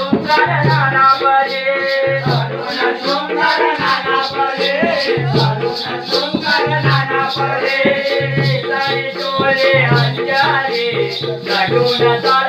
ओंकार नाना परे ओंकार नाना परे ओंकार नाना परे सारे चोरे अंजारे काढून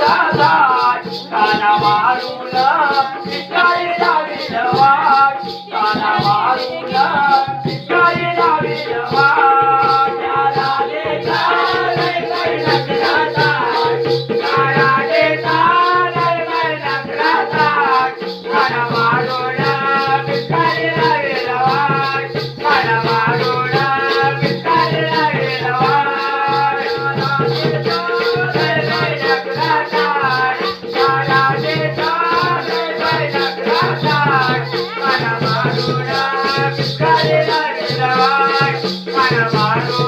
বোঝা যায় কানা মারুলা bayramlar.